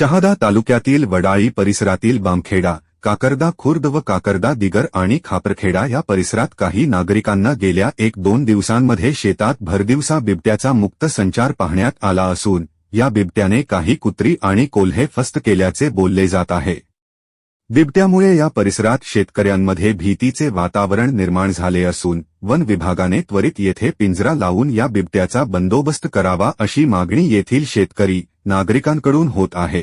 शहादा तालुक्यातील वडाळी परिसरातील बामखेडा काकरदा खुर्द व काकरदा दिगर आणि खापरखेडा या परिसरात काही नागरिकांना गेल्या एक दोन दिवसांमध्ये शेतात भरदिवसा बिबट्याचा मुक्त संचार पाहण्यात आला असून या बिबट्याने काही कुत्री आणि कोल्हे फस्त केल्याचे बोलले जात आहे. बिबट्यामुळे या परिसरात शेतकऱ्यांमध्ये भीतीचे वातावरण निर्माण झाले असून वन विभागाने त्वरित येथे पिंजरा लावून या बिबट्याचा बंदोबस्त करावा अशी मागणी येथील शेतकरी नागरिकांकडून होत आहे.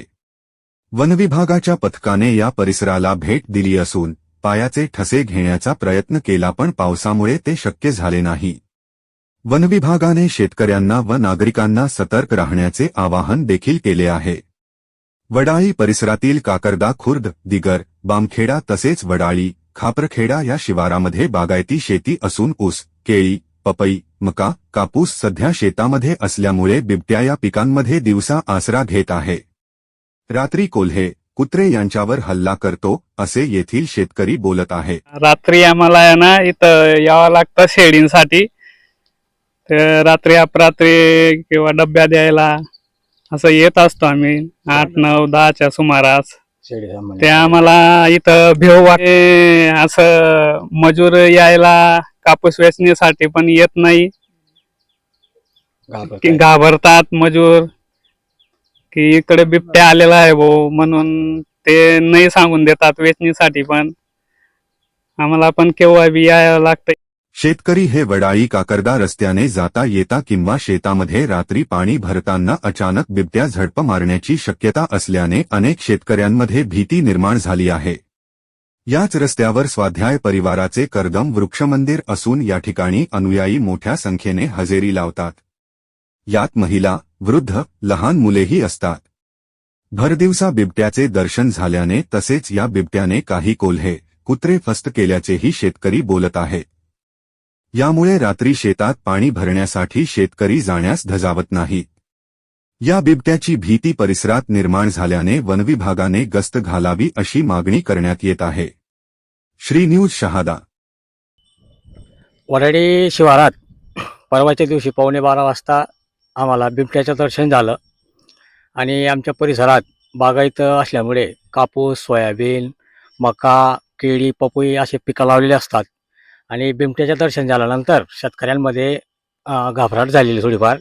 वनविभागाच्या पथकाने या परिसराला भेट दिली असून पायाचे ठसे घेण्याचा प्रयत्न केला पण पावसामुळे ते शक्य झाले नाही. वनविभागाने शेतकऱ्यांना व नागरिकांना सतर्क राहण्याचे आवाहन देखील केले आहे. वडाळी परिसरातील काकरदा खुर्द दिगर बामखेडा तसेच वडाळी खापरखेडा या शिवारामध्ये बागायती शेती असून ऊस केळी पपई मका कापूस सध्या शेतामध्ये असल्यामुळे बिबट्या या पिकांमध्ये दिवसा आसरा घेत आहे. रात्री कोल्हे कुत्रे यांच्यावर हल्ला करतो असे येथील शेतकरी बोलत आहे. रात्री आम्हाला आहे ना इथं यावं लागतं शेळींसाठी. तर रात्री अपरात्री किंवा डब्या द्यायला असं येत असतो आम्ही. आठ नऊ दहाच्या सुमारास. ते आम्हाला इथं भेव वाटे असं मजूर यायला कापूस वेचण्यासाठी पण येत नाही. की घाबरतात मजूर की इकडे बिबट्या आलेला आहे भाऊ म्हणून ते नाही सांगून देतात वेचणीसाठी पण. आम्हाला पण केव्हा बी यायला लागतं शेतकरी हे वडाळी काकरदा रस्त्याने जाता येता किंवा शेतामध्ये रात्री पाणी भरताना अचानक बिबट्या झडप मारण्याची शक्यता असल्याने अनेक शेतकऱ्यांमध्ये भीती निर्माण झाली आहे. याच रस्त्यावर स्वाध्याय परिवाराचे करदम वृक्षमंदिर असून या ठिकाणी अनुयायी मोठ्या संख्येने हजेरी लावतात. यात महिला वृद्ध लहान मुलेही असतात. भरदिवसा बिबट्याचे दर्शन झाल्याने तसेच या बिबट्याने काही कोल्हे कुत्रे फस्त केल्याचेही शेतकरी बोलत आहेत. यामुळे रात्री शेतात पाणी भरण्यासाठी शेतकरी जाण्यास धजावत नाहीत. या बिबट्याची भीती परिसरात निर्माण झाल्याने वनविभागाने गस्त घालावी अशी मागणी करण्यात येत आहे. श्री न्यूज शहादा. वराडी शिवारात परवाच्या दिवशी पावणे बारा वाजता आम्हाला बिबट्याचं दर्शन झालं. आणि आमच्या परिसरात बागायत असल्यामुळे कापूस सोयाबीन मका केळी पपई असे पिकं लावलेले असतात. आणि बिबट्याचं दर्शन झाल्यानंतर शेतकऱ्यांमध्ये घाबराट झालेली थोडीफार.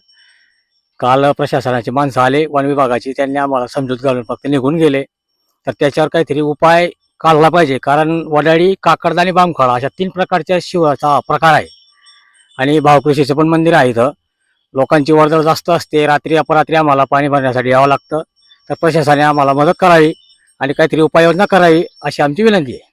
काल प्रशासनाची माणसं आले वन विभागाची त्यांनी आम्हाला समजूत घालून फक्त निघून गेले. तर त्याच्यावर काहीतरी उपाय काढला पाहिजे. कारण वडाळी काकडदा आणि बामखळा अशा तीन प्रकारच्या शिवाचा प्रकार आहे. आणि भावकृषीचं पण मंदिर आहे इथं. लोकांची वर्दळ जास्त असते. रात्री अपरात्री आम्हाला पाणी भरण्यासाठी यावं लागतं. तर प्रशासनाने आम्हाला मदत करावी आणि काहीतरी उपाययोजना करावी अशी आमची विनंती आहे.